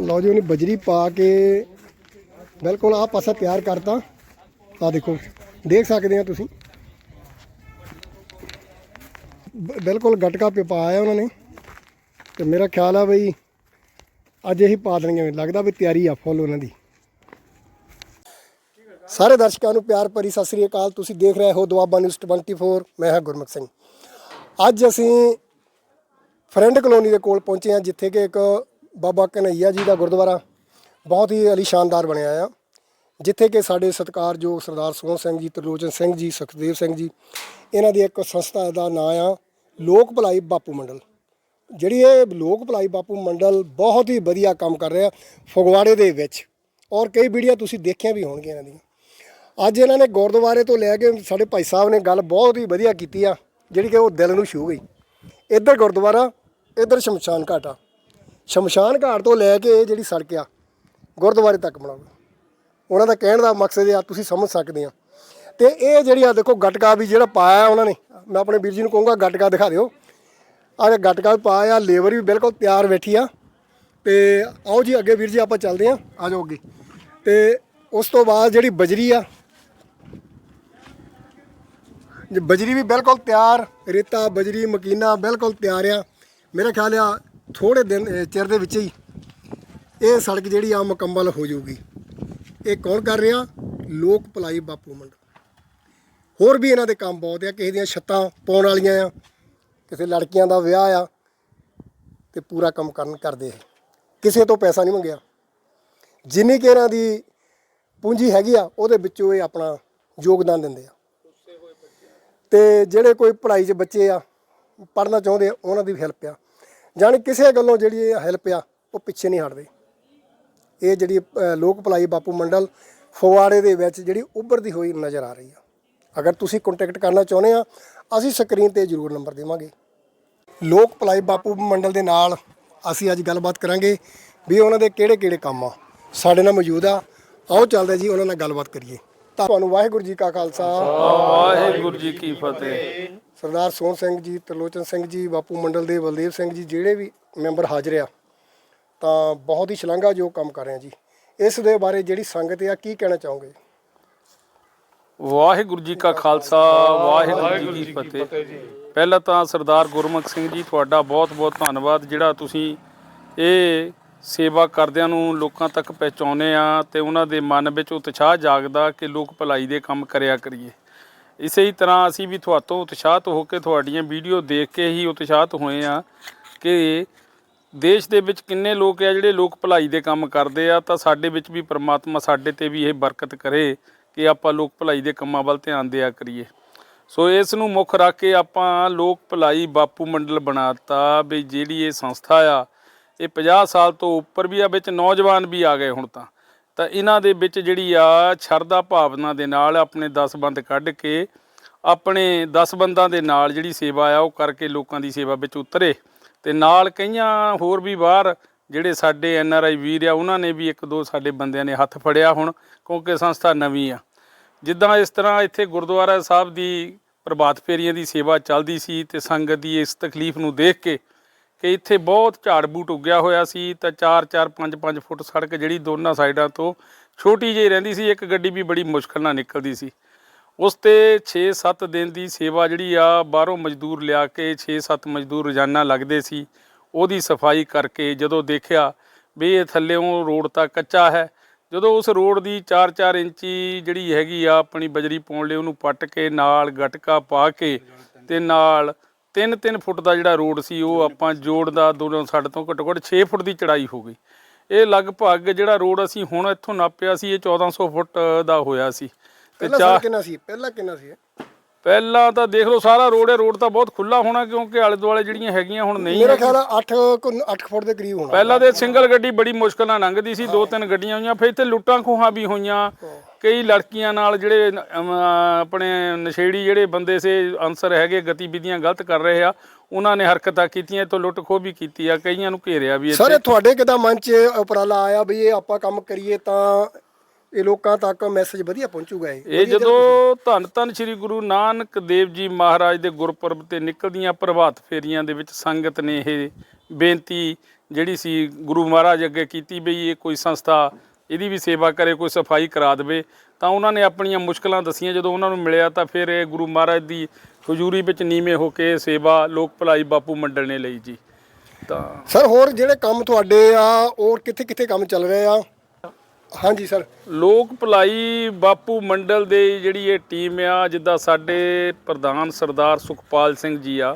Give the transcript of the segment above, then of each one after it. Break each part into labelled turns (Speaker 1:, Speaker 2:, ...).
Speaker 1: ਲਓ ਜੀ, ਉਹਨੇ ਬਜਰੀ ਪਾ ਕੇ ਬਿਲਕੁਲ ਆਹ ਪਾਸਾ ਤਿਆਰ ਕਰਤਾ। ਆ ਦੇਖੋ, ਦੇਖ ਸਕਦੇ ਆ ਤੁਸੀਂ। ਬਿਲਕੁਲ ਗਟਕਾ ਪੇ ਉਹਨਾਂ ਨੇ। ਤੇ ਮੇਰਾ ਖਿਆਲ ਆ ਬਈ, ਅੱਜ ਇਹੀ ਪਾ ਦੇਣਗੇ ਲੱਗਦਾ ਵੀ ਤਿਆਰੀ ਆ, ਫੁੱਲ ਉਹਨਾਂ ਦੀ। ਸਾਰੇ ਦਰਸ਼ਕਾਂ ਨੂੰ ਪਿਆਰ ਭਰੀ ਸਤਿ ਸ੍ਰੀ ਅਕਾਲ। ਤੁਸੀਂ ਦੇਖ ਰਹੇ ਹੋ ਦੁਆਬਾ ਨਿਊਜ਼ 24 ਮੈਂ ਹਾਂ ਗੁਰਮੁਖ ਸਿੰਘ। ਅੱਜ ਅਸੀਂ ਫਰੈਂਡ ਕਲੋਨੀ ਦੇ ਕੋਲ ਪਹੁੰਚੇ ਹਾਂ, ਜਿੱਥੇ ਕਿ ਇੱਕ ਬਾਬਾ ਕਨਈਆ ਜੀ ਦਾ ਗੁਰਦੁਆਰਾ ਬਹੁਤ ਹੀ ਅਲੀ ਸ਼ਾਨਦਾਰ ਬਣਿਆ ਆ, ਜਿੱਥੇ ਕਿ ਸਾਡੇ ਸਤਿਕਾਰਯੋਗ ਸਰਦਾਰ ਸੋਹਣ ਸਿੰਘ ਜੀ, ਤਰਲੋਚਨ ਸਿੰਘ ਜੀ, ਸੁਖਦੇਵ ਸਿੰਘ ਜੀ, ਇਹਨਾਂ ਦੀ ਇੱਕ ਸੰਸਥਾ ਦਾ ਨਾਂ ਆ ਲੋਕ ਭਲਾਈ ਬਾਪੂ ਮੰਡਲ। ਜਿਹੜੀ ਇਹ ਲੋਕ ਭਲਾਈ ਬਾਪੂ ਮੰਡਲ ਬਹੁਤ ਹੀ ਵਧੀਆ ਕੰਮ ਕਰ ਰਿਹਾ ਫਗਵਾੜੇ ਦੇ ਵਿੱਚ ਔਰ ਕਈ ਵੀਡੀਓ ਤੁਸੀਂ ਦੇਖੀਆਂ ਵੀ ਹੋਣਗੀਆਂ ਇਹਨਾਂ ਦੀਆਂ। ਅੱਜ ਇਹਨਾਂ ਨੇ ਗੁਰਦੁਆਰੇ ਤੋਂ ਲੈ ਕੇ ਸਾਡੇ ਭਾਈ ਸਾਹਿਬ ਨੇ ਗੱਲ ਬਹੁਤ ਹੀ ਵਧੀਆ ਕੀਤੀ ਆ, ਜਿਹੜੀ ਕਿ ਉਹ ਦਿਲ ਨੂੰ ਛੂ ਗਈ। ਇੱਧਰ ਗੁਰਦੁਆਰਾ, ਇੱਧਰ ਸ਼ਮਸ਼ਾਨ ਘਾਟਾ ਸ਼ਮਸ਼ਾਨ ਘਾਟ ਤੋਂ ਲੈ ਕੇ ਇਹ ਜਿਹੜੀ ਸੜਕ ਆ, ਗੁਰਦੁਆਰੇ ਤੱਕ ਬਣਾਉਣੀ ਉਹਨਾਂ ਦਾ ਕਹਿਣ ਦਾ ਮਕਸਦ ਆ, ਤੁਸੀਂ ਸਮਝ ਸਕਦੇ ਆ। ਤੇ ਇਹ ਜਿਹੜੀ ਆ ਦੇਖੋ ਗਟਕਾ ਵੀ ਜਿਹੜਾ ਪਾਇਆ ਉਹਨਾਂ ਨੇ, ਮੈਂ ਆਪਣੇ ਵੀਰ ਜੀ ਨੂੰ ਕਹੂੰਗਾ ਗਟਕਾ ਦਿਖਾ ਦਿਓ। ਆਹ ਗਟਕਾ ਵੀ ਪਾਇਆ, ਲੇਬਰ ਵੀ ਬਿਲਕੁਲ ਤਿਆਰ ਬੈਠੀ ਆ। ਤੇ ਆਓ ਜੀ, ਅੱਗੇ ਵੀਰ ਜੀ ਆਪਾਂ ਚੱਲਦੇ ਆ ਆ ਜਾਓ ਅੱਗੇ। ਤੇ ਉਸ ਤੋਂ ਬਾਅਦ ਜਿਹੜੀ ਬਜਰੀ ਆ, ਬਜਰੀ ਵੀ ਬਿਲਕੁਲ ਤਿਆਰ, ਰੇਤਾ, ਬਜਰੀ, ਮਕੀਨਾ ਬਿਲਕੁਲ ਤਿਆਰ ਆ। ਮੇਰਾ ਖਿਆਲ ਆ ਥੋੜੇ ਦਿਨ ਚਿਰ ਦੇ ਵਿੱਚ ਹੀ ਇਹ ਸੜਕ ਜਿਹੜੀ ਆ ਮੁਕੰਮਲ ਹੋ ਜਾਊਗੀ। ਇਹ ਕੌਣ ਕਰ ਰਿਹਾ? ਲੋਕ ਭਲਾਈ ਬਾਪੂ ਮੰਡਲ। ਹੋਰ ਵੀ ਇਹਨਾਂ ਦੇ ਕੰਮ ਬਹੁਤ ਆ, ਕਿਸੇ ਦੀਆਂ ਛੱਤਾਂ ਪਾਉਣ ਵਾਲੀਆਂ ਆ, ਕਿਸੇ ਲੜਕੀਆਂ ਦਾ ਵਿਆਹ ਆ, ਤੇ ਪੂਰਾ ਕੰਮ ਕਰਨ ਕਰਦੇ ਆ। ਕਿਸੇ ਤੋਂ ਪੈਸਾ ਨਹੀਂ ਮੰਗਿਆ। ਜਿੰਨੀ ਕਿ ਇਹਨਾਂ ਦੀ ਪੂੰਜੀ ਹੈਗੀ ਆ, ਉਹਦੇ ਵਿੱਚੋਂ ਇਹ ਆਪਣਾ ਯੋਗਦਾਨ ਦਿੰਦੇ ਆ। ਤੇ ਜਿਹੜੇ ਕੋਈ ਪੜ੍ਹਾਈ 'ਚ ਬੱਚੇ ਆ, ਪੜ੍ਹਨਾ ਚਾਹੁੰਦੇ ਆ, ਉਹਨਾਂ ਦੀ ਵੀ ਹੈਲਪ ਆ। ਜਾਣੀ ਕਿਸੇ ਗੱਲੋਂ ਜਿਹੜੀ ਇਹ ਹੈਲਪ ਆ, ਉਹ ਪਿੱਛੇ ਨਹੀਂ ਹਟਦੇ। ਇਹ ਜਿਹੜੀ ਲੋਕ ਭਲਾਈ ਬਾਪੂ ਮੰਡਲ ਫਗਵਾੜੇ ਦੇ ਵਿੱਚ ਜਿਹੜੀ ਉੱਭਰਦੀ ਹੋਈ ਨਜ਼ਰ ਆ ਰਹੀ ਆ। ਅਗਰ ਤੁਸੀਂ ਕੰਟੈਕਟ ਕਰਨਾ ਚਾਹੁੰਦੇ ਆ, ਅਸੀਂ ਸਕਰੀਨ ਤੇ ਜ਼ਰੂਰ ਨੰਬਰ ਦੇਵਾਂਗੇ। ਲੋਕ ਭਲਾਈ ਬਾਪੂ ਮੰਡਲ ਦੇ ਨਾਲ ਅਸੀਂ ਅੱਜ ਗੱਲਬਾਤ ਕਰਾਂਗੇ ਵੀ ਉਹਨਾਂ ਦੇ ਕਿਹੜੇ ਕਿਹੜੇ ਕੰਮ ਆ। ਸਾਡੇ ਨਾਲ ਮੌਜੂਦ ਆ। ਆਓ, ਚੱਲਦੇ ਜੀ, ਉਹਨਾਂ ਨਾਲ ਗੱਲਬਾਤ ਕਰੀਏ। ਤਾਂ ਤੁਹਾਨੂੰ ਵਾਹਿਗੁਰੂ ਜੀ ਕਾ ਖਾਲਸਾ।
Speaker 2: ਵਾਹਿਗੁਰੂ ਜੀ ਕੀ ਫਤਿਹ।
Speaker 1: ਸਰਦਾਰ ਸੋਹਣ ਸਿੰਘ ਜੀ ਤਰਲੋਚਨ ਸਿੰਘ ਜੀ, ਬਾਪੂ ਮੰਡਲ ਦੇ ਬਲਦੇਵ ਸਿੰਘ ਜੀ ਜਿਹੜੇ ਵੀ ਮੈਂਬਰ ਹਾਜ਼ਰ ਆ, ਤਾਂ ਬਹੁਤ ਹੀ ਸ਼ਲਾਘਾਯੋਗ ਕੰਮ ਕਰ ਰਹੇ ਆ ਜੀ। ਇਸ ਦੇ ਬਾਰੇ ਜਿਹੜੀ ਸੰਗਤ ਆ, ਕੀ ਕਹਿਣਾ ਚਾਹੋਗੇ?
Speaker 2: ਵਾਹਿਗੁਰੂ ਜੀ ਕਾ ਖਾਲਸਾ, ਵਾਹਿਗੁਰੂ ਜੀ ਕੀ ਫਤਿਹ। ਪਹਿਲਾਂ ਤਾਂ ਸਰਦਾਰ ਗੁਰਮੁਖ ਸਿੰਘ ਜੀ, ਤੁਹਾਡਾ ਬਹੁਤ-ਬਹੁਤ ਧੰਨਵਾਦ, ਜਿਹੜਾ ਤੁਸੀਂ ਇਹ ਸੇਵਾ ਕਰਦਿਆਂ ਨੂੰ ਲੋਕਾਂ ਤੱਕ ਪਹੁੰਚਾਉਨੇ ਆ ਤੇ ਉਹਨਾਂ ਦੇ ਮਨ ਵਿੱਚ ਉਤਸ਼ਾਹ ਜਾਗਦਾ ਕਿ ਲੋਕ ਭਲਾਈ ਦੇ ਕੰਮ ਕਰਿਆ ਕਰੀਏ। ਇਸੇ ਹੀ ਤਰ੍ਹਾਂ ਅਸੀਂ ਵੀ ਤੁਹਾਤੋਂ ਉਤਸ਼ਾਹਤ ਹੋ ਕੇ ਤੁਹਾਡੀਆਂ ਵੀਡੀਓ ਦੇਖ ਕੇ ਹੀ ਉਤਸ਼ਾਹਤ ਹੋਏ ਆ ਕਿ ਦੇਸ਼ ਦੇ ਵਿੱਚ ਕਿੰਨੇ ਲੋਕ ਆ ਜਿਹੜੇ ਲੋਕ ਭਲਾਈ ਦੇ ਕੰਮ ਕਰਦੇ ਆ, ਤਾਂ ਸਾਡੇ ਵਿੱਚ ਵੀ ਪ੍ਰਮਾਤਮਾ ਸਾਡੇ ਤੇ ਵੀ ਇਹ ਬਰਕਤ ਕਰੇ ਕਿ ਆਪਾਂ ਲੋਕ ਭਲਾਈ ਦੇ ਕੰਮਾਂ ਵੱਲ ਧਿਆਨ ਦਿਆ ਕਰੀਏ। ਸੋ ਇਸ ਨੂੰ ਮੁੱਖ ਰੱਖ ਕੇ ਆਪਾਂ ਲੋਕ ਭਲਾਈ ਬਾਪੂ ਮੰਡਲ ਬਣਾਤਾ ਵੀ ਜਿਹੜੀ ਇਹ ਸੰਸਥਾ ਆ, ਇਹ 50 ਸਾਲ ਤੋਂ ਉੱਪਰ ਵੀ ਆ, ਵਿੱਚ ਨੌਜਵਾਨ ਵੀ ਆ ਗਏ ਹੁਣ ਤਾਂ। ਤਾਂ ਇਹਨਾਂ ਦੇ ਵਿੱਚ ਜਿਹੜੀ ਆ ਸ਼ਰਧਾ ਭਾਵਨਾ ਦੇ ਨਾਲ ਆਪਣੇ 10 ਬੰਦ ਕੱਢ ਕੇ ਆਪਣੇ 10 ਬੰਦਾਂ ਦੇ ਨਾਲ ਜਿਹੜੀ ਸੇਵਾ ਆ ਉਹ ਕਰਕੇ ਲੋਕਾਂ ਦੀ ਸੇਵਾ ਵਿੱਚ ਉਤਰੇ ਤੇ ਨਾਲ ਕਈਆਂ ਹੋਰ ਵੀ ਬਾਹਰ ਜਿਹੜੇ ਸਾਡੇ ਐਨ ਆਰ ਆਈ ਵੀਰ ਆ, ਉਹਨਾਂ ਨੇ ਵੀ ਇੱਕ ਦੋ ਸਾਡੇ ਬੰਦਿਆਂ ਨੇ ਹੱਥ ਫੜਿਆ ਹੁਣ, ਕਿਉਂਕਿ ਸੰਸਥਾ ਨਵੀਂ ਆ। ਜਿੱਦਾਂ ਇਸ ਤਰ੍ਹਾਂ ਇੱਥੇ ਗੁਰਦੁਆਰਾ ਸਾਹਿਬ ਦੀ ਪ੍ਰਭਾਤ ਫੇਰੀਆਂ ਦੀ ਸੇਵਾ ਚੱਲਦੀ ਸੀ ਤੇ ਸੰਗਤ ਦੀ ਇਸ ਤਕਲੀਫ ਨੂੰ ਦੇਖ ਕੇ ਕਿ ਇੱਥੇ ਬਹੁਤ ਝਾੜ ਬੂਟ ਉੱਗਿਆ ਹੋਇਆ ਸੀ, ਤਾਂ 4-4 5-5 ਫੁੱਟ ਸੜਕ ਜਿਹੜੀ ਦੋਨਾਂ ਸਾਈਡਾਂ ਤੋਂ ਛੋਟੀ ਜਿਹੀ ਰਹਿੰਦੀ ਸੀ, ਇੱਕ ਗੱਡੀ ਵੀ ਬੜੀ ਮੁਸ਼ਕਲ ਨਾਲ ਨਿਕਲਦੀ ਸੀ। ਉਸ ਤੇ 6-7 ਦਿਨ ਦੀ ਸੇਵਾ ਜਿਹੜੀ ਆ, ਬਾਹਰੋਂ ਮਜ਼ਦੂਰ ਲਿਆ ਕੇ 6-7 ਮਜ਼ਦੂਰ ਰੋਜ਼ਾਨਾ ਲੱਗਦੇ ਸੀ। ਉਹਦੀ ਸਫ਼ਾਈ ਕਰਕੇ ਜਦੋਂ ਦੇਖਿਆ ਵੀ ਇਹ ਥੱਲੇੋਂ ਰੋਡ ਤਾਂ ਕੱਚਾ ਹੈ, ਜਦੋਂ ਉਸ ਰੋਡ ਦੀ 4-4 ਇੰਚੀ ਜਿਹੜੀ ਹੈਗੀ ਆ, ਆਪਣੀ ਬਜਰੀ ਪਾਉਣ ਲਈ ਉਹਨੂੰ ਪੱਟ ਕੇ ਨਾਲ ਗਟਕਾ ਪਾ ਕੇ ਤੇ ਨਾਲ 3-3 ਫੁੱਟ ਦਾ ਜਿਹੜਾ ਰੋਡ ਸੀ ਉਹ ਆਪਾਂ ਜੋੜ ਦਾ। ਦੋਨੋਂ ਸਾਡੇ ਤੋਂ ਘੱਟੋ ਘੱਟ 6 ਫੁੱਟ ਦੀ ਚੜਾਈ ਹੋ ਗਈ। ਇਹ ਲਗਭਗ ਜਿਹੜਾ ਰੋਡ ਅਸੀਂ ਹੁਣ ਇੱਥੋਂ ਨਾਪਿਆ ਸੀ ਇਹ 1400 ਫੁੱਟ ਦਾ ਹੋਇਆ ਸੀ। ਤੇ
Speaker 1: ਪਹਿਲਾਂ
Speaker 2: ਚਾਰ
Speaker 1: ਕਿੰਨਾ ਸੀ? ਪਹਿਲਾਂ ਕਿੰਨਾ ਸੀ ਇਹ?
Speaker 2: ਪਹਿਲਾਂ ਤਾਂ ਦੇਖ ਲਓ ਸਾਰਾ ਰੋਡ ਹੈ ਰੋਡ ਤਾਂ ਬਹੁਤ ਖੁੱਲਾ ਹੋਣਾ ਕਿਉਂਕਿ ਆਲੇ ਦੁਆਲੇ ਜਿਹੜੀਆਂ ਹੈਗੀਆਂ ਹੁਣ ਨਹੀਂ
Speaker 1: ਮੇਰਾ। ਖਿਆਲ ਆ 8 8 ਫੁੱਟ ਦੇ ਕਰੀਬ ਹੋਣਾ।
Speaker 2: ਪਹਿਲਾਂ ਤੇ ਸਿੰਗਲ ਗੱਡੀ ਬੜੀ ਮੁਸ਼ਕਲ ਨਾਲ ਲੰਘਦੀ ਸੀ ਦੋ ਤਿੰਨ ਗੱਡੀਆਂ ਹੋਈਆਂ ਫਿਰ ਇੱਥੇ ਲੁੱਟਾਂ ਖੋਹਾਂ ਵੀ ਹੋਈਆਂ। ਕਈ ਲੜਕੀਆਂ ਨਾਲ ਜਿਹੜੇ ਅਮ, ਆਪਣੇ ਨਸ਼ੇੜੀ ਜਿਹੜੇ ਬੰਦੇ ਸੇ ਅਨਸਰ ਹੈਗੇ ਗਤੀਵਿਧੀਆਂ ਗਲਤ ਕਰ ਰਹੇ ਆ ਉਹਨਾਂ ਨੇ ਹਰਕਤਾਂ ਕੀਤੀਆਂ ਇੱਥੋਂ ਲੁੱਟ ਖੋਹ ਵੀ ਕੀਤੀ ਆ ਕਈਆਂ ਨੂੰ ਘੇਰਿਆ ਵੀ
Speaker 1: ਸਰ
Speaker 2: ਇੱਥੇ
Speaker 1: ਇਹ ਤੁਹਾਡੇ ਕਿਦਾਂ ਮਨ 'ਚ ਉਪਰਾਲਾ ਆਇਆ ਵੀ ਇਹ ਆਪਾਂ ਕੰਮ ਕਰੀਏ ਤਾਂ ਇਹ ਲੋਕਾਂ ਤੱਕ ਮੈਸੇਜ ਵਧੀਆ ਪਹੁੰਚੂਗਾ ਇਹ।
Speaker 2: ਇਹ ਜਦੋਂ ਧੰਨ ਧੰਨ ਸ੍ਰੀ ਗੁਰੂ ਨਾਨਕ ਦੇਵ ਜੀ ਮਹਾਰਾਜ ਦੇ ਗੁਰਪੁਰਬ ਤੇ ਨਿਕਲਦੀਆਂ ਪ੍ਰਭਾਤ ਫੇਰੀਆਂ ਦੇ ਵਿੱਚ ਸੰਗਤ ਨੇ ਇਹ ਬੇਨਤੀ ਜਿਹੜੀ ਸੀ ਗੁਰੂ ਮਹਾਰਾਜ ਅੱਗੇ ਕੀਤੀ ਬਈ ਇਹ ਕੋਈ ਸੰਸਥਾ ਇਹਦੀ ਵੀ ਸੇਵਾ ਕਰੇ ਕੋਈ ਸਫ਼ਾਈ ਕਰਾ ਦੇਵੇ ਤਾਂ ਉਹਨਾਂ ਨੇ ਆਪਣੀਆਂ ਮੁਸ਼ਕਲਾਂ ਦਸੀਆਂ। ਜਦੋਂ ਉਹਨਾਂ ਨੂੰ ਮਿਲਿਆ ਤਾਂ ਫਿਰ ਇਹ ਗੁਰੂ ਮਹਾਰਾਜ ਦੀ ਹਜ਼ੂਰੀ ਵਿੱਚ ਨੀਵੇਂ ਹੋ ਕੇ ਸੇਵਾ ਲੋਕ ਭਲਾਈ ਬਾਪੂ ਮੰਡਲ ਨੇ ਲਈ ਜੀ। ਤਾਂ
Speaker 1: ਸਰ ਹੋਰ ਜਿਹੜੇ ਕੰਮ ਤੁਹਾਡੇ ਆ ਹੋਰ ਕਿੱਥੇ ਕਿੱਥੇ ਕੰਮ ਚੱਲ ਰਹੇ ਆ? ਹਾਂਜੀ, ਸਰ।
Speaker 2: ਲੋਕ ਭਲਾਈ ਬਾਪੂ ਮੰਡਲ ਦੇ ਜਿਹੜੀ ਇਹ ਟੀਮ ਆ, ਜਿੱਦਾਂ ਸਾਡੇ ਪ੍ਰਧਾਨ ਸਰਦਾਰ ਸੁਖਪਾਲ ਸਿੰਘ ਜੀ ਆ,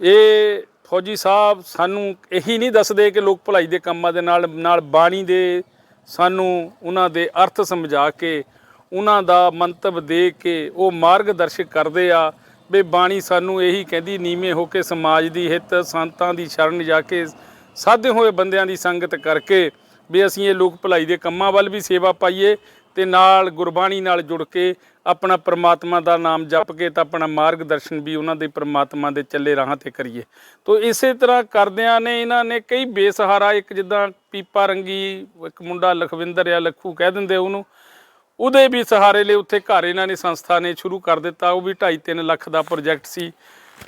Speaker 2: ਇਹ ਫੌਜੀ ਸਾਹਿਬ ਸਾਨੂੰ ਇਹੀ ਨਹੀਂ ਦੱਸਦੇ ਕਿ ਲੋਕ ਭਲਾਈ ਦੇ ਕੰਮਾਂ ਦੇ ਨਾਲ ਨਾਲ ਬਾਣੀ ਦੇ ਸਾਨੂੰ ਉਹਨਾਂ ਦੇ ਅਰਥ ਸਮਝਾ ਕੇ, ਉਹਨਾਂ ਦਾ ਮੰਤਵ ਦੇ ਕੇ ਉਹ ਮਾਰਗਦਰਸ਼ਕ ਕਰਦੇ ਆ, ਵੀ ਬਾਣੀ ਸਾਨੂੰ ਇਹੀ ਕਹਿੰਦੀ, ਨੀਵੇਂ ਹੋ ਕੇ ਸਮਾਜ ਦੀ ਹਿੱਤ, ਸੰਤਾਂ ਦੀ ਸ਼ਰਨ ਜਾ ਕੇ ਸਾਧੇ ਹੋਏ ਬੰਦਿਆਂ ਦੀ ਸੰਗਤ ਕਰਕੇ ਵੀ ਅਸੀਂ ਇਹ ਲੋਕ ਭਲਾਈ ਦੇ ਕੰਮਾਂ ਵੱਲ ਵੀ ਸੇਵਾ ਪਾਈਏ ਤੇ ਨਾਲ ਗੁਰਬਾਣੀ ਨਾਲ ਜੁੜ ਕੇ ਆਪਣਾ ਪ੍ਰਮਾਤਮਾ ਦਾ ਨਾਮ ਜਪ ਕੇ ਤਾਂ ਆਪਣਾ ਮਾਰਗਦਰਸ਼ਨ ਵੀ ਉਹਨਾਂ ਦੇ ਪ੍ਰਮਾਤਮਾ ਦੇ ਚੱਲੇ ਰਾਹਾਂ ਤੇ ਕਰੀਏ। ਤੋ ਇਸੇ ਤਰ੍ਹਾਂ ਕਰਦਿਆਂ ਨੇ ਇਹਨਾਂ ਨੇ ਕਈ ਬੇਸਹਾਰਾ, ਇੱਕ ਜਿੱਦਾਂ ਪੀਪਾ ਰੰਗੀ, ਇੱਕ ਮੁੰਡਾ ਲਖਵਿੰਦਰ ਆ, ਲੱਖੂ ਕਹਿ ਦਿੰਦੇ ਉਹਨੂੰ। ਉਹਦੇ ਵੀ ਸਹਾਰੇ ਲਈ ਉੱਥੇ ਘਰ ਇਹਨਾਂ ਨੇ ਸੰਸਥਾ ਨੇ ਸ਼ੁਰੂ ਕਰ ਦਿੱਤਾ, ਉਹ ਵੀ 2.5 ਲੱਖ ਦਾ ਪ੍ਰੋਜੈਕਟ ਸੀ।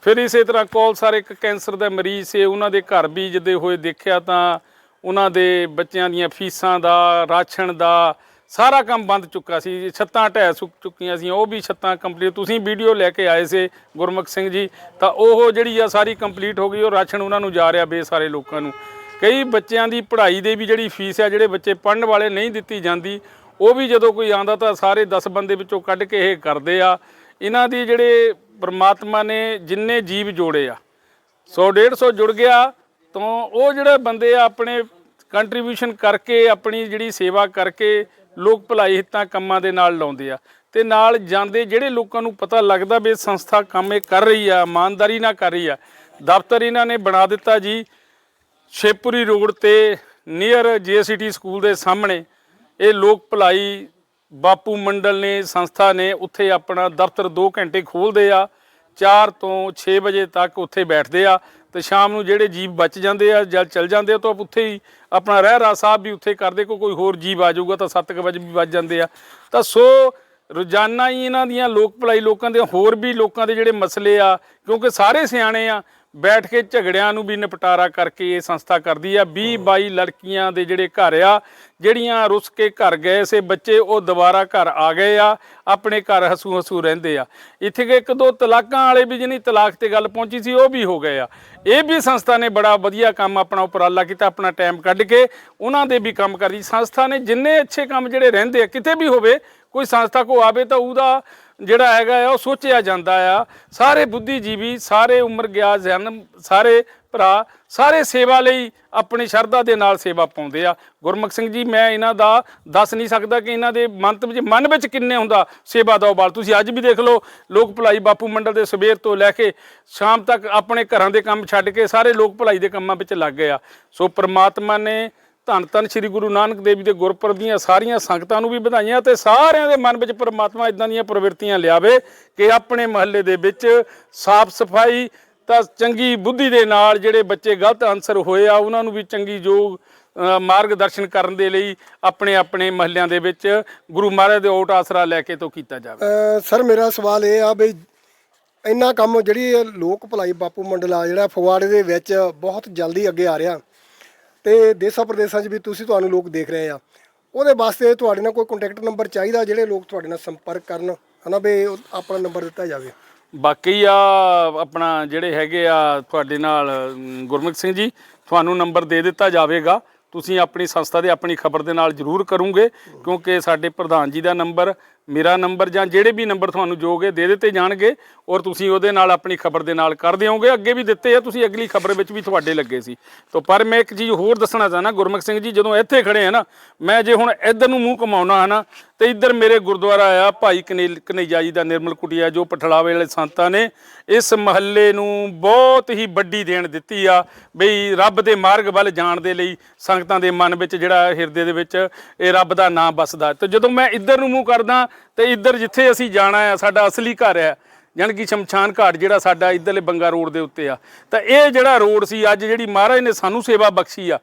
Speaker 2: ਫਿਰ ਇਸੇ ਤਰ੍ਹਾਂ ਕੋਲ ਸਾਰੇ ਇੱਕ ਕੈਂਸਰ ਦਾ ਮਰੀਜ਼ ਸੀ, ਉਹਨਾਂ ਦੇ ਘਰ ਵੀ ਜਦੇ ਹੋਏ ਦੇਖਿਆ ਤਾਂ ਉਹਨਾਂ ਦੇ ਬੱਚਿਆਂ ਦੀਆਂ ਫੀਸਾਂ ਦਾ, ਰਾਸ਼ਨ ਦਾ, ਸਾਰਾ ਕੰਮ ਬੰਦ ਚੁੱਕਾ ਸੀ। ਛੱਤਾਂ ਢਹਿ ਸੁੱਕ ਚੁੱਕੀਆਂ ਸੀ, ਉਹ ਵੀ ਛੱਤਾਂ ਕੰਪਲੀਟ ਤੁਸੀਂ ਵੀਡੀਓ ਲੈ ਕੇ ਆਏ ਸੀ ਗੁਰਮੁਖ ਸਿੰਘ ਜੀ, ਤਾਂ ਉਹ ਜਿਹੜੀ ਆ ਸਾਰੀ ਕੰਪਲੀਟ ਹੋ ਗਈ, ਉਹ ਰਾਸ਼ਨ ਉਹਨਾਂ ਨੂੰ ਜਾ ਰਿਹਾ ਬੇਸਾਰੇ ਲੋਕਾਂ ਨੂੰ। ਕਈ ਬੱਚਿਆਂ ਦੀ ਪੜ੍ਹਾਈ ਦੇ ਵੀ ਜਿਹੜੀ ਫੀਸ ਆ, ਜਿਹੜੇ ਬੱਚੇ ਪੜ੍ਹਨ ਵਾਲੇ ਨਹੀਂ ਦਿੱਤੀ ਜਾਂਦੀ, ਉਹ ਵੀ ਜਦੋਂ ਕੋਈ ਆਂਦਾ ਤਾਂ ਸਾਰੇ 10 ਬੰਦੇ ਵਿੱਚੋਂ ਕੱਢ ਕੇ ਇਹ ਕਰਦੇ ਆ। ਇਹਨਾਂ ਦੀ ਜਿਹੜੇ ਪਰਮਾਤਮਾ ਨੇ ਜਿੰਨੇ ਜੀਵ ਜੋੜੇ ਆ 100 150 ਜੁੜ ਗਿਆ ਤੋਂ ਉਹ ਜਿਹੜੇ ਬੰਦੇ ਆ ਆਪਣੇ ਕੰਟਰੀਬਿਊਸ਼ਨ ਕਰਕੇ, ਆਪਣੀ ਜਿਹੜੀ ਸੇਵਾ ਕਰਕੇ ਲੋਕ ਭਲਾਈ ਹਿੱਤਾਂ ਕੰਮਾਂ ਦੇ ਨਾਲ ਲਾਉਂਦੇ ਆ। ਤੇ ਨਾਲ ਜਾਂਦੇ ਜਿਹੜੇ ਲੋਕਾਂ ਨੂੰ ਪਤਾ ਲੱਗਦਾ ਵੀ ਸੰਸਥਾ ਕੰਮ ਇਹ ਕਰ ਰਹੀ ਆ, ਇਮਾਨਦਾਰੀ ਨਾਲ ਕਰ ਰਹੀ ਆ। ਦਫ਼ਤਰ ਇਹਨਾਂ ਨੇ ਬਣਾ ਦਿੱਤਾ ਜੀ, ਸ਼ੇਪੁਰੀ ਰੋਡ ਤੇ ਨੀਅਰ ਜੀਸੀਟੀ ਸਕੂਲ ਦੇ ਸਾਹਮਣੇ। ਇਹ ਲੋਕ ਭਲਾਈ ਬਾਪੂ ਮੰਡਲ ਨੇ, ਸੰਸਥਾ ਨੇ ਉੱਥੇ ਆਪਣਾ ਦਫ਼ਤਰ 2 ਘੰਟੇ ਖੋਲਦੇ ਆ 4 ਤੋਂ 6 ਵਜੇ ਤੱਕ ਉੱਥੇ ਬੈਠਦੇ ਆ। ਤੇ ਸ਼ਾਮ ਨੂੰ ਜਿਹੜੇ ਜੀਵ ਬਚ ਜਾਂਦੇ ਆ, ਜਾਂ ਚਲ ਜਾਂਦੇ ਆ, ਤਾਂ ਉੱਥੇ ਹੀ ਆਪਣਾ ਰਹਿ ਰਾ ਸਾਹਿਬ ਵੀ ਉੱਥੇ ਕਰਦੇ, ਕੋ ਕੋਈ ਹੋਰ ਜੀਵ ਆ ਜਾਊਗਾ ਤਾਂ 7 ਵਜੇ ਵੀ ਵੱਜ ਜਾਂਦੇ ਆ। ਤਾਂ ਸੋ ਰੋਜ਼ਾਨਾ ਹੀ ਇਹਨਾਂ ਦੀਆਂ ਲੋਕ ਭਲਾਈ ਲੋਕਾਂ ਦੇ ਹੋਰ ਵੀ ਲੋਕਾਂ ਦੇ ਜਿਹੜੇ ਮਸਲੇ ਆ, ਕਿਉਂਕਿ ਸਾਰੇ ਸਿਆਣੇ ਆ ਬੈਠ ਕੇ ਝਗੜਿਆਂ ਨੂੰ ਵੀ ਨਿਪਟਾਰਾ ਕਰਕੇ ਇਹ ਸੰਸਥਾ ਕਰਦੀ ਆ। 20 22 ਲੜਕੀਆਂ ਦੇ ਜਿਹੜੇ ਘਰ ਆ, ਜਿਹੜੀਆਂ ਰੁੱਸ ਕੇ ਘਰ ਗਏ ਸੇ, ਬੱਚੇ ਉਹ ਦੁਬਾਰਾ ਘਰ ਆ ਗਏ ਆ, ਆਪਣੇ ਘਰ ਹਸੂ ਹਸੂ ਰਹਿੰਦੇ ਆ। ਇੱਥੇ ਕਿ ਇੱਕ ਦੋ ਤਲਾਕਾਂ ਵਾਲੇ ਵੀ ਜਿਹਨੀ ਤਲਾਕ ਤੇ ਗੱਲ ਪਹੁੰਚੀ ਸੀ, ਉਹ ਵੀ ਹੋ ਗਏ ਆ। ਇਹ ਵੀ ਸੰਸਥਾ ਨੇ ਬੜਾ ਵਧੀਆ ਕੰਮ ਆਪਣਾ ਉਪਰਾਲਾ ਕੀਤਾ, ਆਪਣਾ ਟਾਈਮ ਕੱਢ ਕੇ ਉਹਨਾਂ ਦੇ ਵੀ ਕੰਮ ਕਰਦੀ। ਸੰਸਥਾ ਨੇ ਜਿੰਨੇ ਅੱਛੇ ਕੰਮ ਜਿਹੜੇ ਰਹਿੰਦੇ ਆ, ਕਿਤੇ ਵੀ ਹੋਵੇ, ਕੋਈ ਸੰਸਥਾ ਕੋ ਆਵੇ ਤਾਂ ਉਹਦਾ ਜਿਹੜਾ ਹੈਗਾ ਆ, ਉਹ ਸੋਚਿਆ ਜਾਂਦਾ ਆ। ਸਾਰੇ ਬੁੱਧੀਜੀਵੀ, ਸਾਰੇ ਉਮਰ ਗਿਆ ਜਨ ਸਾਰੇ ਭਰਾ, ਸਾਰੇ ਸੇਵਾ ਲਈ ਆਪਣੀ ਸ਼ਰਧਾ ਦੇ ਨਾਲ ਸੇਵਾ ਪਾਉਂਦੇ ਆ। ਗੁਰਮੁਖ ਸਿੰਘ ਜੀ, ਮੈਂ ਇਹਨਾਂ ਦਾ ਦੱਸ ਨਹੀਂ ਸਕਦਾ ਕਿ ਇਹਨਾਂ ਦੇ ਮਨ ਵਿੱਚ ਮਨ ਵਿੱਚ ਕਿੰਨੇ ਹੁੰਦਾ ਸੇਵਾ ਦਾ ਉਬਾਲ। ਤੁਸੀਂ ਅੱਜ ਵੀ ਦੇਖ ਲਓ, ਲੋਕ ਭਲਾਈ ਬਾਪੂ ਮੰਡਲ ਦੇ ਸਵੇਰ ਤੋਂ ਲੈ ਕੇ ਸ਼ਾਮ ਤੱਕ ਆਪਣੇ ਘਰਾਂ ਦੇ ਕੰਮ ਛੱਡ ਕੇ ਸਾਰੇ ਲੋਕ ਭਲਾਈ ਦੇ ਕੰਮਾਂ ਵਿੱਚ ਲੱਗ ਗਏ ਆ। ਸੋ ਪ੍ਰਮਾਤਮਾ ਨੇ ਧੰਨ ਧੰਨ ਸ੍ਰੀ ਗੁਰੂ ਨਾਨਕ ਦੇਵ ਜੀ ਦੇ ਗੁਰਪੁਰਬ ਦੀਆਂ ਸਾਰੀਆਂ ਸੰਗਤਾਂ ਨੂੰ ਵੀ ਵਧਾਈਆਂ ਤੇ ਸਾਰਿਆਂ ਦੇ ਮਨ ਵਿੱਚ ਪਰਮਾਤਮਾ ਇਦਾਂ ਦੀਆਂ ਪ੍ਰਵਿਰਤੀਆਂ ਲਿਆਵੇ ਕਿ ਆਪਣੇ ਮਹੱਲੇ ਦੇ ਵਿੱਚ ਸਾਫ਼ ਸਫ਼ਾਈ ਤਾਂ ਚੰਗੀ ਬੁੱਧੀ ਦੇ ਨਾਲ ਜਿਹੜੇ ਬੱਚੇ ਗਲਤ ਆਨਸਰ ਹੋਏ ਆ ਉਹਨਾਂ ਨੂੰ ਵੀ ਚੰਗੀ ਯੋਗ ਅ, ਮਾਰਗਦਰਸ਼ਨ ਕਰਨ ਦੇ ਲਈ ਆਪਣੇ ਆਪਣੇ ਮਹੱਲਿਆਂ ਦੇ ਵਿੱਚ ਗੁਰੂ ਮਹਾਰਾਜ ਦੇ ਓਟ ਆਸਰਾ ਲੈ ਕੇ ਤੋਂ ਕੀਤਾ ਜਾਵੇ।
Speaker 1: ਸਰ ਮੇਰਾ ਸਵਾਲ ਇਹ ਆ ਵੀ ਇੰਨਾ ਕੰਮ ਜਿਹੜੀ ਲੋਕ ਭਲਾਈ ਬਾਪੂ ਮੰਡਲ ਆ ਜਿਹੜਾ ਫਗਵਾੜੇ ਦੇ ਵਿੱਚ ਬਹੁਤ ਜਲਦੀ ਅੱਗੇ ਆ ਰਿਹਾ ਤੇ ਦੇਸਾਂ ਪ੍ਰਦੇਸਾਂ 'ਚ ਵੀ ਤੁਸੀਂ ਤੁਹਾਨੂੰ ਲੋਕ ਦੇਖ ਰਹੇ ਆ। ਉਹਦੇ ਵਾਸਤੇ ਤੁਹਾਡੇ ਨਾਲ ਕੋਈ ਕੰਟੈਕਟ ਨੰਬਰ ਚਾਹੀਦਾ ਜਿਹੜੇ ਲੋਕ ਤੁਹਾਡੇ ਨਾਲ ਸੰਪਰਕ ਕਰਨ, ਹਨਾ ਵੀ ਉਹ ਆਪਣਾ ਨੰਬਰ ਦਿੱਤਾ ਜਾਵੇ।
Speaker 2: ਬਾਕੀ ਆ, ਆਪਣਾ ਜਿਹੜੇ ਹੈਗੇ ਆ ਤੁਹਾਡੇ ਨਾਲ ਗੁਰਮੁਖ ਸਿੰਘ ਜੀ, ਤੁਹਾਨੂੰ ਨੰਬਰ ਦੇ ਦਿੱਤਾ ਜਾਵੇਗਾ। ਤੁਸੀਂ ਆਪਣੀ ਸੰਸਥਾ ਦੇ ਆਪਣੀ ਖਬਰ ਦੇ ਨਾਲ ਜ਼ਰੂਰ ਕਰੋਗੇ, ਕਿਉਂਕਿ ਸਾਡੇ ਪ੍ਰਧਾਨ ਜੀ ਦਾ ਨੰਬਰ ਮੇਰਾ ਨੰਬਰ ਜਾਂ ਜਿਹੜੇ ਵੀ ਨੰਬਰ ਤੁਹਾਨੂੰ ਜੋਗੇ ਦੇ ਦਿੱਤੇ ਜਾਣਗੇ ਔਰ ਤੁਸੀਂ ਉਹਦੇ ਨਾਲ ਆਪਣੀ ਖਬਰ ਦੇ ਨਾਲ ਕਰ ਦਿਓਗੇ ਅੱਗੇ ਵੀ ਦਿੱਤੇ ਆ, ਤੁਸੀਂ ਅਗਲੀ ਖਬਰ ਵਿੱਚ ਵੀ ਤੁਹਾਡੇ ਲੱਗੇ ਸੀ। ਤੋਂ ਪਰ ਮੈਂ ਇੱਕ ਚੀਜ਼ ਹੋਰ ਦੱਸਣਾ ਚਾਹਨਾ ਗੁਰਮੁਖ ਸਿੰਘ ਜੀ, ਜਦੋਂ ਇੱਥੇ ਖੜੇ ਆ ਨਾ, ਮੈਂ ਜੇ ਹੁਣ ਇੱਧਰ ਨੂੰ ਮੂੰਹ ਕਮਾਉਣਾ ਹੈ ਨਾ, ਤੇ ਇੱਧਰ ਮੇਰੇ ਗੁਰਦੁਆਰਾ ਆ, ਭਾਈ ਕਨੇਲ ਕਨਈਆ ਜੀ ਦਾ ਨਿਰਮਲ ਕੁਟੀਆ, ਜੋ ਪਠਲਾਵੇ ਵਾਲੇ ਸੰਤਾਂ ਨੇ, ਇਸ ਮਹੱਲੇ ਨੂੰ ਬਹੁਤ ਹੀ ਵੱਡੀ ਦੇਣ ਦਿੱਤੀ ਆ, ਬਈ ਰੱਬ ਦੇ ਮਾਰਗ ਵੱਲ ਜਾਣ ਦੇ ਲਈ ਸੰਗਤਾਂ ਦੇ ਮਨ ਵਿੱਚ ਜਿਹੜਾ ਹਿਰਦੇ ਦੇ ਵਿੱਚ ਇਹ ਰੱਬ ਦਾ ਨਾਮ ਵੱਸਦਾ। ਤੇ ਜਦੋਂ ਮੈਂ ਇੱਧਰ ਨੂੰ ਮੂੰਹ ਕਰਦਾ ਤੇ ਇੱਧਰ ਜਿੱਥੇ ਅਸੀਂ ਜਾਣਾ ਆ, ਸਾਡਾ ਅਸਲੀ ਘਰ ਆ, ਜਾਣੀ ਕਿ ਸ਼ਮਸ਼ਾਨ ਘਾਟ ਜਿਹੜਾ ਸਾਡਾ ਇੱਧਰਲੇ ਬੰਗਾ ਰੋਡ ਦੇ ਉੱਤੇ ਆ। ਤਾਂ ਇਹ ਜਿਹੜਾ ਰੋਡ ਸੀ, ਅੱਜ ਜਿਹੜੀ ਮਹਾਰਾਜ ਨੇ ਸਾਨੂੰ ਸੇਵਾ ਬਖਸ਼ੀ ਆ।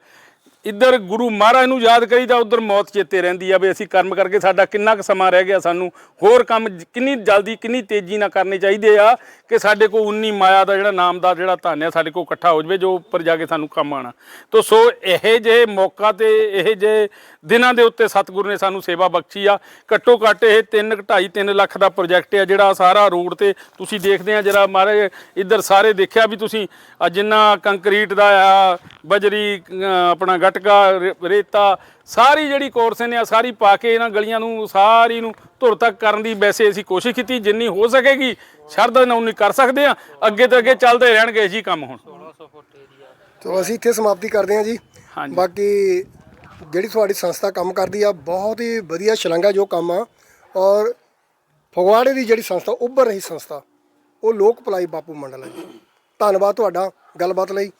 Speaker 2: ਇੱਧਰ ਗੁਰੂ ਮਹਾਰਾਜ ਨੂੰ ਯਾਦ ਕਰੀਦਾ, ਉਧਰ ਮੌਤ ਚੇਤੇ ਰਹਿੰਦੀ ਆ ਵੀ ਅਸੀਂ ਕਰਮ ਕਰਕੇ ਸਾਡਾ ਕਿੰਨਾ ਕੁ ਸਮਾਂ ਰਹਿ ਗਿਆ ਸਾਨੂੰ, ਹੋਰ ਕੰਮ ਕਿੰਨੀ ਜਲਦੀ, ਕਿੰਨੀ ਤੇਜ਼ੀ ਨਾਲ ਕਰਨੇ ਚਾਹੀਦੇ ਆ। ਕਿ ਸਾਡੇ ਕੋਲ 19 ਮਾਇਆ ਦਾ ਜਿਹੜਾ ਨਾਮ ਦਾ ਜਿਹੜਾ ਧਨ ਹੈ ਸਾਡੇ ਕੋਲ ਇਕੱਠਾ ਹੋ ਜਵੇ, ਜੋ ਉੱਪਰ ਜਾ ਕੇ ਸਾਨੂੰ ਕੰਮ ਆਣਾ ਤੋ ਸੋ ਇਹ ਜੇ ਮੌਕਾ ਤੇ ਇਹ ਜੇ ਦਿਨਾਂ ਦੇ ਉੱਤੇ ਸਤਿਗੁਰੂ ਨੇ ਸਾਨੂੰ ਸੇਵਾ ਬਖਸ਼ੀ ਆ, ਘੱਟੋ ਘੱਟ ਇਹ 3 2.5 3 ਲੱਖ ਦਾ ਪ੍ਰੋਜੈਕਟ ਹੈ ਜਿਹੜਾ ਸਾਰਾ ਰੋਡ ਤੇ ਤੁਸੀਂ ਦੇਖਦੇ ਆ, ਜਿਹੜਾ ਮਹਾਰਾਜ ਇੱਧਰ ਸਾਰੇ ਦੇਖਿਆ ਵੀ ਤੁਸੀਂ ਜਿੰਨਾ ਕੰਕਰੀਟ ਦਾ ਆ, ਬਜਰੀ ਆਪਣਾ ਗਟਕਾ ਰੇ- ਰੇਤਾ ਸਾਰੀ ਜਿਹੜੀ ਕੋਰਸ ਨੇ ਆ ਸਾਰੀ ਪਾ ਕੇ ਇਹਨਾਂ ਗਲੀਆਂ ਨੂੰ ਸਾਰੀ ਨੂੰ ਧੁਰ ਤੱਕ ਕਰਨ ਦੀ ਵੈਸੇ ਅਸੀਂ ਕੋਸ਼ਿਸ਼ ਕੀਤੀ ਜਿੰਨੀ ਹੋ ਸਕੇਗੀ ਸ਼ਰਧਾ ਨਾਲ ਉਨੀ ਕਰ ਸਕਦੇ ਆ ਅੱਗੇ ਤੋਂ ਅੱਗੇ ਚੱਲਦੇ ਰਹਿਣਗੇ ਜੀ ਕੰਮ ਹੁਣ।
Speaker 1: ਤੋ ਅਸੀਂ ਇੱਥੇ ਸਮਾਪਤੀ ਕਰਦੇ ਹਾਂ ਜੀ।
Speaker 2: ਹਾਂਜੀ।
Speaker 1: ਬਾਕੀ ਜਿਹੜੀ ਤੁਹਾਡੀ ਸੰਸਥਾ ਕੰਮ ਕਰਦੀ ਆ ਬਹੁਤ ਹੀ ਵਧੀਆ ਸ਼ਲਾਘਾ ਜੋ ਕੰਮ ਆ ਔਰ ਫਗਵਾੜੇ ਦੀ ਜਿਹੜੀ ਸੰਸਥਾ ਉੱਭਰ ਰਹੀ ਸੰਸਥਾ ਉਹ ਲੋਕ ਭਲਾਈ ਬਾਪੂ ਮੰਡਲ ਹੈ ਜੀ। ਧੰਨਵਾਦ ਤੁਹਾਡਾ ਗੱਲਬਾਤ ਲਈ।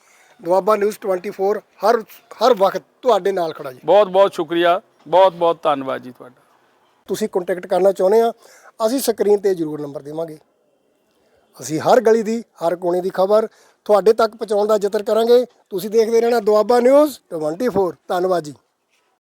Speaker 1: ਦੁਆਬਾ ਨਿਊਜ਼ 24 ਹਰ ਹਰ ਵਕਤ ਤੁਹਾਡੇ ਨਾਲ ਖੜਾ ਜੀ।
Speaker 2: ਬਹੁਤ ਬਹੁਤ ਸ਼ੁਕਰੀਆ। ਬਹੁਤ ਬਹੁਤ ਧੰਨਵਾਦ ਜੀ ਤੁਹਾਡਾ।
Speaker 1: ਤੁਸੀਂ ਕੰਟੈਕਟ ਕਰਨਾ ਚਾਹੁੰਦੇ ਆ ਅਸੀਂ ਸਕਰੀਨ ਤੇ ਜ਼ਰੂਰ ਨੰਬਰ ਦੇਵਾਂਗੇ। ਅਸੀਂ ਹਰ ਗਲੀ ਦੀ ਹਰ ਕੋਨੇ ਦੀ ਖਬਰ ਤੁਹਾਡੇ ਤੱਕ ਪਹੁੰਚਾਉਣ ਦਾ ਯਤਨ ਕਰਾਂਗੇ। ਤੁਸੀਂ ਦੇਖਦੇ ਰਹਿਣਾ ਦੁਆਬਾ ਨਿਊਜ਼ 24 ਧੰਨਵਾਦ ਜੀ।